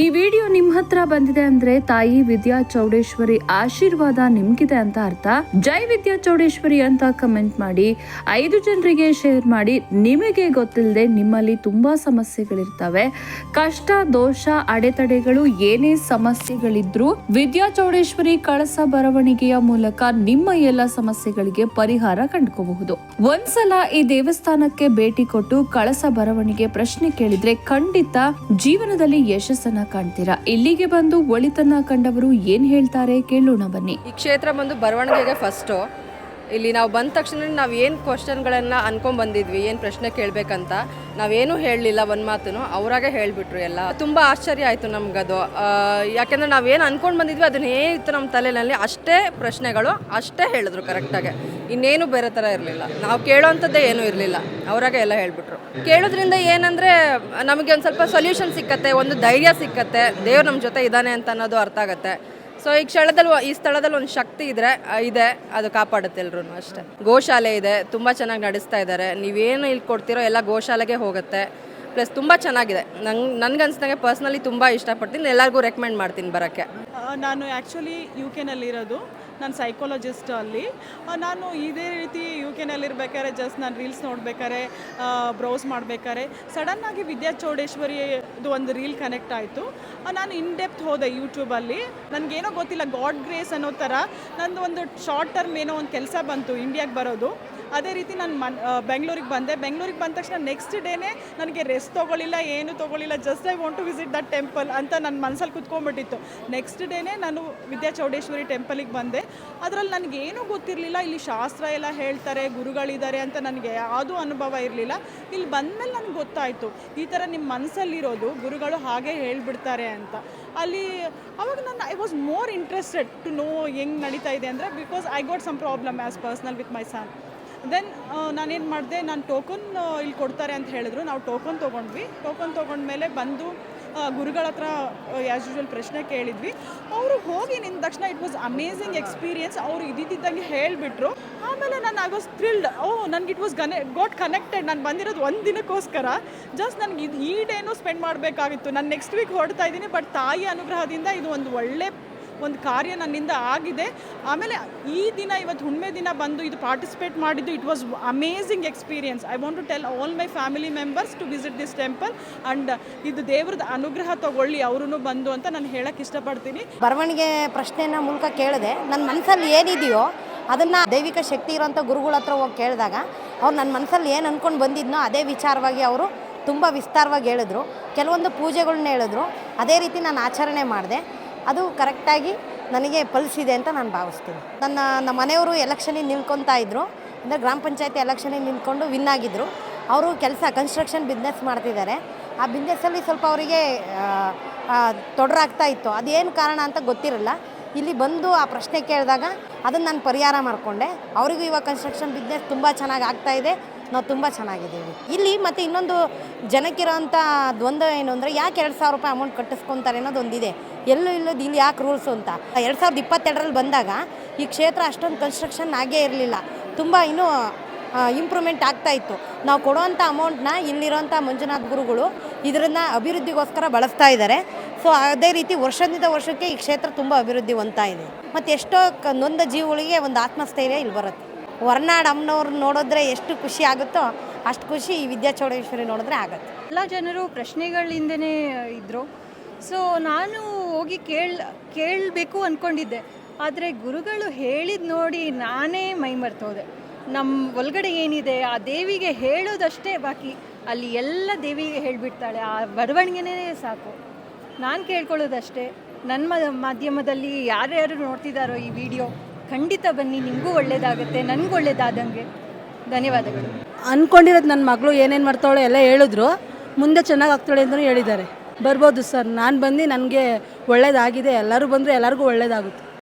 ಈ ವಿಡಿಯೋ ನಿಮ್ ಹತ್ರ ಬಂದಿದೆ ಅಂದ್ರೆ ತಾಯಿ ವಿದ್ಯಾ ಚೌಡೇಶ್ವರಿ ಆಶೀರ್ವಾದ ನಿಮ್ಗಿದೆ ಅಂತ ಅರ್ಥ. ಜೈ ವಿದ್ಯಾ ಚೌಡೇಶ್ವರಿ ಅಂತ ಕಮೆಂಟ್ ಮಾಡಿ, ಐದು ಜನರಿಗೆ ಶೇರ್ ಮಾಡಿ, ನಿಮಗೆ ಗೊತ್ತಿಲ್ಲದೆ ನಿಮ್ಮಲ್ಲಿ ತುಂಬಾ ಸಮಸ್ಯೆಗಳಿರ್ತವೆ. ಕಷ್ಟ, ದೋಷ, ಅಡೆತಡೆಗಳು, ಏನೇ ಸಮಸ್ಯೆಗಳಿದ್ರು ವಿದ್ಯಾ ಚೌಡೇಶ್ವರಿ ಕಳಸ ಬರವಣಿಗೆಯ ಮೂಲಕ ನಿಮ್ಮ ಎಲ್ಲ ಸಮಸ್ಯೆಗಳಿಗೆ ಪರಿಹಾರ ಕಂಡುಕೋಬಹುದು. ಒಂದ್ಸಲ ಈ ದೇವಸ್ಥಾನಕ್ಕೆ ಭೇಟಿ ಕೊಟ್ಟು ಕಳಸ ಬರವಣಿಗೆ ಪ್ರಶ್ನೆ ಕೇಳಿದ್ರೆ ಖಂಡಿತ ಜೀವನದಲ್ಲಿ ಯಶಸ್ಸನ್ನ ಕಾಣ್ತೀರಾ? ಇಲ್ಲಿಗೆ ಬಂದು ಒಳಿತನ್ನ ಕಂಡವರು ಏನ್ ಹೇಳ್ತಾರೆ? ಕೇಳೋಣ ಬನ್ನಿ. ಈ ಕ್ಷೇತ್ರ ಬಂದು ಬರವಣಿಗೆಗೆ ಫಸ್ಟು ಇಲ್ಲಿ ನಾವು ಬಂದ ತಕ್ಷಣ ನಾವು ಏನು ಕ್ವಶನ್ಗಳನ್ನು ಅನ್ಕೊಂಡ್ ಬಂದಿದ್ವಿ, ಏನು ಪ್ರಶ್ನೆ ಕೇಳಬೇಕಂತ, ನಾವೇನೂ ಹೇಳಲಿಲ್ಲ ಒಂದು ಮಾತನ್ನು ಅವರಾಗೆ ಹೇಳಿಬಿಟ್ರು ಎಲ್ಲ. ತುಂಬ ಆಶ್ಚರ್ಯ ಆಯಿತು ನಮಗದು. ಯಾಕೆಂದರೆ ನಾವೇನು ಅಂದ್ಕೊಂಡು ಬಂದಿದ್ವಿ, ಅದನ್ನ ಏನಿತ್ತು ನಮ್ಮ ತಲೆಯಲ್ಲಿ ಅಷ್ಟೇ ಪ್ರಶ್ನೆಗಳು, ಅಷ್ಟೇ ಹೇಳಿದ್ರು ಕರೆಕ್ಟಾಗಿ ಇನ್ನೇನು ಬೇರೆ ಥರ ಇರಲಿಲ್ಲ. ನಾವು ಕೇಳೋವಂಥದ್ದೇ ಏನೂ ಇರಲಿಲ್ಲ. ಅವರಾಗೆ ಎಲ್ಲ ಹೇಳಿಬಿಟ್ರು. ಕೇಳೋದ್ರಿಂದ ಏನಂದರೆ, ನಮಗೆ ಒಂದು ಸ್ವಲ್ಪ ಸೊಲ್ಯೂಷನ್ ಸಿಕ್ಕತ್ತೆ, ಒಂದು ಧೈರ್ಯ ಸಿಕ್ಕತ್ತೆ, ದೇವ್ರು ನಮ್ಮ ಜೊತೆ ಇದ್ದಾನೆ ಅಂತ ಅನ್ನೋದು ಅರ್ಥ ಆಗುತ್ತೆ. ಸೊ ಈ ಕ್ಷಣದಲ್ಲಿ ಈ ಸ್ಥಳದಲ್ಲಿ ಒಂದು ಶಕ್ತಿ ಇದ್ರೆ ಇದೆ, ಅದು ಕಾಪಾಡುತ್ತೆ ಎಲ್ರೂ ಅಷ್ಟೇ. ಗೋಶಾಲೆ ಇದೆ, ತುಂಬ ಚೆನ್ನಾಗಿ ನಡೆಸ್ತಾ ಇದ್ದಾರೆ ನೀವೇನು ಇಲ್ಲಿ ಕೊಡ್ತೀರೋ ಎಲ್ಲ ಗೋಶಾಲೆಗೆ ಹೋಗುತ್ತೆ. ಪ್ಲಸ್ ತುಂಬ ಚೆನ್ನಾಗಿದೆ. ನಂಗೆ, ನನಗೆ ಅನ್ಸ್ದಂಗೆ ಪರ್ಸ್ನಲಿ ತುಂಬ ಇಷ್ಟಪಡ್ತೀನಿ. ಎಲ್ಲರಿಗೂ ರೆಕಮೆಂಡ್ ಮಾಡ್ತೀನಿ ಬರೋಕ್ಕೆ. ನಾನು ಆ್ಯಕ್ಚುಲಿ ಯು ಕೆನಲ್ಲಿರೋದು ನಾನು ಸೈಕಾಲಜಿಸ್ಟ್ ಅಲ್ಲಿ. ನಾನು ಇದೇ ರೀತಿ ಯು ಕೆನಲ್ಲಿರ್ಬೇಕಾದ್ರೆ ಜಸ್ಟ್ ನಾನು ರೀಲ್ಸ್ ನೋಡ್ಬೇಕಾರೆ ಬ್ರೌಸ್ ಮಾಡ್ಬೇಕಾದ್ರೆ ಸಡನ್ನಾಗಿ ವಿದ್ಯಾ ಚೌಡೇಶ್ವರಿದು ಒಂದು ರೀಲ್ ಕನೆಕ್ಟ್ ಆಯಿತು. ನಾನು ಇನ್ ಡೆಪ್ತ್ ಹೋದೆ ಯೂಟ್ಯೂಬಲ್ಲಿ ನನಗೇನೋ ಗೊತ್ತಿಲ್ಲ ಗಾಡ್ ಗ್ರೇಸ್ ಅನ್ನೋ ಥರ ನಂದು ಒಂದು ಶಾರ್ಟ್ ಟರ್ಮ್ ಏನೋ ಒಂದು ಕೆಲಸ ಬಂತು ಇಂಡಿಯಾಗೆ ಬರೋದು. ಅದೇ ರೀತಿ ನಾನು ಮನ್ ಬೆಂಗಳೂರಿಗೆ ಬಂದೆ. ಬೆಂಗಳೂರಿಗೆ ಬಂದ ತಕ್ಷಣ ನೆಕ್ಸ್ಟ್ ಡೇನೇ ನನಗೆ ರೆಸ್ಟ್ ತೊಗೊಳ್ಳಿಲ್ಲ, ಏನು ತೊಗೊಳ್ಳಿಲ್ಲ just I want to visit that temple ಅಂತ ನನ್ನ ಮನಸ್ಸಲ್ಲಿ ಕುತ್ಕೊಂಡ್ಬಿಟ್ಟಿತ್ತು. ನೆಕ್ಸ್ಟ್ ಡೇನೇ ನಾನು ವಿದ್ಯಾ ಚೌಡೇಶ್ವರಿ ಟೆಂಪಲಿಗೆ ಬಂದೆ. ಅದರಲ್ಲಿ ನನಗೆ ಏನೂ ಗೊತ್ತಿರಲಿಲ್ಲ. ಇಲ್ಲಿ ಶಾಸ್ತ್ರ ಎಲ್ಲ ಹೇಳ್ತಾರೆ, ಗುರುಗಳಿದ್ದಾರೆ ಅಂತ ನನಗೆ ಯಾವುದೂ ಅನುಭವ ಇರಲಿಲ್ಲ. ಇಲ್ಲಿ ಬಂದಮೇಲೆ ನನಗೆ ಗೊತ್ತಾಯಿತು, ಈ ಥರ ನಿಮ್ಮ ಮನಸ್ಸಲ್ಲಿರೋದು ಗುರುಗಳು ಹಾಗೆ ಹೇಳ್ಬಿಡ್ತಾರೆ ಅಂತ. ಅಲ್ಲಿ ಅವಾಗ ನಾನು I was more interested to know ಹೆಂಗೆ ನಡೀತಾ ಇದೆ ಅಂದರೆ because I got some problem as personal with my son then ನಾನೇನು ಮಾಡಿದೆ, ನಾನು ಟೋಕನ್ ಇಲ್ಲಿ ಕೊಡ್ತಾರೆ ಅಂತ ಹೇಳಿದ್ರು. ನಾವು ಟೋಕನ್ ತೊಗೊಂಡ್ವಿ. ಟೋಕನ್ ತೊಗೊಂಡ್ಮೇಲೆ ಬಂದು ಗುರುಗಳ ಹತ್ರ ಆ್ಯಸ್ ಯೂಶ್ವಲ್ ಪ್ರಶ್ನೆ ಕೇಳಿದ್ವಿ. ಅವರು ಹೋಗಿ ನಿಂತ ತಕ್ಷಣ ಇಟ್ ವಾಸ್ ಅಮೇಝಿಂಗ್ ಎಕ್ಸ್ಪೀರಿಯನ್ಸ್ ಅವರು ಇದ್ದಿದ್ದಂಗೆ ಹೇಳಿಬಿಟ್ರು. ಆಮೇಲೆ ನಾನು ಐ ವಾಸ್ ಥ್ರಿಲ್ಡ್ ಓ, ನನಗೆ it was gonna got connected ನಾನು ಬಂದಿರೋದು ಒಂದು ದಿನಕ್ಕೋಸ್ಕರ. ಜಸ್ಟ್ ನನಗೆ ಇದು, ಈ ಡೇನೂ ಸ್ಪೆಂಡ್ ಮಾಡಬೇಕಾಗಿತ್ತು. ನಾನು ನೆಕ್ಸ್ಟ್ ವೀಕ್ ಹೊರಡ್ತಾ ಇದ್ದೀನಿ ಬಟ್ ತಾಯಿ ಅನುಗ್ರಹದಿಂದ ಇದು ಒಂದು ಒಳ್ಳೆ ಒಂದು ಕಾರ್ಯ ನನ್ನಿಂದ ಆಗಿದೆ. ಆಮೇಲೆ ಈ ದಿನ ಇವತ್ತು ಹುಣ್ಮೆ ದಿನ ಬಂದು ಇದು ಪಾರ್ಟಿಸಿಪೇಟ್ ಮಾಡಿದ್ದು it was amazing experience I want to tell all my family members to visit this temple and ಇದು ದೇವ್ರದ್ದು ಅನುಗ್ರಹ ತಗೊಳ್ಳಿ ಅವರೂ ಬಂದು ಅಂತ ನಾನು ಹೇಳಕ್ಕೆ ಇಷ್ಟಪಡ್ತೀನಿ. ಬರವಣಿಗೆ ಪ್ರಶ್ನೆನ ಮೂಲಕ ಕೇಳಿದೆ. ನನ್ನ ಮನಸ್ಸಲ್ಲಿ ಏನಿದೆಯೋ ಅದನ್ನು ದೈವಿಕ ಶಕ್ತಿ ಇರೋಂಥ ಗುರುಗಳ ಹತ್ರ ಹೋಗಿ ಕೇಳಿದಾಗ ಅವ್ರು ನನ್ನ ಮನಸ್ಸಲ್ಲಿ ಏನು ಅಂದ್ಕೊಂಡು ಬಂದಿದ್ನೋ ಅದೇ ವಿಚಾರವಾಗಿ ಅವರು ತುಂಬ ವಿಸ್ತಾರವಾಗಿ ಹೇಳಿದ್ರು. ಕೆಲವೊಂದು ಪೂಜೆಗಳನ್ನ ಹೇಳಿದ್ರು. ಅದೇ ರೀತಿ ನಾನು ಆಚರಣೆ ಮಾಡಿದೆ. ಅದು ಕರೆಕ್ಟಾಗಿ ನನಗೆ ಫಲಿಸಿದೆ ಅಂತ ನಾನು ಭಾವಿಸ್ತೀನಿ. ನನ್ನ, ನಮ್ಮ ಮನೆಯವರು ಎಲೆಕ್ಷನಿಗೆ ನಿಂತ್ಕೊತಾ ಇದ್ದರು ಅಂದರೆ ಗ್ರಾಮ ಪಂಚಾಯತಿ ಎಲೆಕ್ಷನಿಗೆ ನಿಂತ್ಕೊಂಡು ವಿನ್ ಆಗಿದ್ದರು ಅವರು ಕೆಲಸ, ಕನ್ಸ್ಟ್ರಕ್ಷನ್ ಬಿಸ್ನೆಸ್ ಮಾಡ್ತಿದ್ದಾರೆ. ಆ ಬಿಸ್ನೆಸ್ಸಲ್ಲಿ ಸ್ವಲ್ಪ ಅವರಿಗೆ ತೊಡರಾಗ್ತಾ ಇತ್ತು. ಅದೇನು ಕಾರಣ ಅಂತ ಗೊತ್ತಿರಲ್ಲ. ಇಲ್ಲಿ ಬಂದು ಆ ಪ್ರಶ್ನೆ ಕೇಳಿದಾಗ ಅದನ್ನು ನಾನು ಪರಿಹಾರ ಮಾಡಿಕೊಂಡೆ. ಅವರಿಗೂ ಇವಾಗ ಕನ್ಸ್ಟ್ರಕ್ಷನ್ ಬಿಸ್ನೆಸ್ ತುಂಬ ಚೆನ್ನಾಗಿ ಆಗ್ತಾ ಇದೆ. ನಾವು ತುಂಬ ಚೆನ್ನಾಗಿದ್ದೀವಿ. ಇಲ್ಲಿ ಮತ್ತು ಇನ್ನೊಂದು ಜನಕ್ಕಿರೋಂಥ ದ್ವಂದ್ವ ಏನು ಅಂದರೆ ಯಾಕೆ ಎರಡು ಸಾವಿರ ರೂಪಾಯಿ ಅಮೌಂಟ್ ಕಟ್ಟಿಸ್ಕೊತಾರೆ ಅನ್ನೋದು ಒಂದಿದೆ. ಎಲ್ಲೂ ಇಲ್ಲದ ಇಲ್ಲಿ ಯಾಕೆ ರೂಲ್ಸು ಅಂತ. ಎರಡು ಸಾವಿರದ ಇಪ್ಪತ್ತೆರಡರಲ್ಲಿ ಬಂದಾಗ ಈ ಕ್ಷೇತ್ರ ಅಷ್ಟೊಂದು ಕನ್ಸ್ಟ್ರಕ್ಷನ್ ಆಗೇ ಇರಲಿಲ್ಲ. ತುಂಬ ಇನ್ನೂ ಇಂಪ್ರೂವ್ಮೆಂಟ್ ಆಗ್ತಾ ಇತ್ತು. ನಾವು ಕೊಡುವಂಥ ಅಮೌಂಟ್ನ ಇಲ್ಲಿರೋಂಥ ಮಂಜುನಾಥ್ ಗುರುಗಳು ಇದರನ್ನ ಅಭಿವೃದ್ಧಿಗೋಸ್ಕರ ಬಳಸ್ತಾ ಇದ್ದಾರೆ ಸೊ ಅದೇ ರೀತಿ ವರ್ಷದಿಂದ ವರ್ಷಕ್ಕೆ ಈ ಕ್ಷೇತ್ರ ತುಂಬ ಅಭಿವೃದ್ಧಿ ಹೊಂದ್ತಾ ಇದೆ. ಮತ್ತು ಎಷ್ಟೋ ನೊಂದ ಜೀವಗಳಿಗೆ ಒಂದು ಆತ್ಮಸ್ಥೈರ್ಯ ಇಲ್ಲಿ ಬರುತ್ತೆ. ಹೊರ್ನಾಡು ಅಮ್ಮನವ್ರು ನೋಡಿದ್ರೆ ಎಷ್ಟು ಖುಷಿ ಆಗುತ್ತೋ ಅಷ್ಟು ಖುಷಿ ಈ ವಿದ್ಯಾ ಚೌಡೇಶ್ವರಿ ನೋಡಿದ್ರೆ ಆಗುತ್ತೆ. ಎಲ್ಲ ಜನರು ಪ್ರಶ್ನೆಗಳಿಂದನೇ ಇದ್ದರು ಸೊ ನಾನು ಹೋಗಿ ಕೇಳ, ಕೇಳಬೇಕು ಅಂದ್ಕೊಂಡಿದ್ದೆ ಆದರೆ ಗುರುಗಳು ಹೇಳಿದ ನೋಡಿ ನಾನೇ ಮೈ ಮರ್ತೋದೆ. ನಮ್ಮ ಒಳಗಡೆ ಏನಿದೆ, ಆ ದೇವಿಗೆ ಹೇಳೋದಷ್ಟೇ ಬಾಕಿ. ಅಲ್ಲಿ ಎಲ್ಲ ದೇವಿಗೆ ಹೇಳಿಬಿಡ್ತಾಳೆ, ಆ ಬರವಣಿಗೆನೇ ಸಾಕು. ನಾನು ಕೇಳ್ಕೊಳ್ಳೋದಷ್ಟೇ ನನ್ನ ಮಾಧ್ಯಮದಲ್ಲಿ ಯಾರ್ಯಾರು ನೋಡ್ತಿದ್ದಾರೋ ಈ ವಿಡಿಯೋ, ಖಂಡಿತ ಬನ್ನಿ, ನಿಮಗೂ ಒಳ್ಳೇದಾಗುತ್ತೆ, ನನಗೂ ಒಳ್ಳೆಯದಾದಂಗೆ ಧನ್ಯವಾದಗಳು. ಅಂದ್ಕೊಂಡಿರೋದು ನನ್ನ ಮಗಳು ಏನೇನು ಮಾಡ್ತಾವಳೆ ಎಲ್ಲ ಹೇಳಿದ್ರು. ಮುಂದೆ ಚೆನ್ನಾಗಿ ಆಗ್ತಾಳೆ ಅಂತಲೂ ಹೇಳಿದ್ದಾರೆ. ಬರ್ಬೋದು ಸರ್. ನಾನು ಬಂದು ನನಗೆ ಒಳ್ಳೇದಾಗಿದೆ. ಎಲ್ಲರೂ ಬಂದರೆ ಎಲ್ಲರಿಗೂ ಒಳ್ಳೇದಾಗುತ್ತೆ.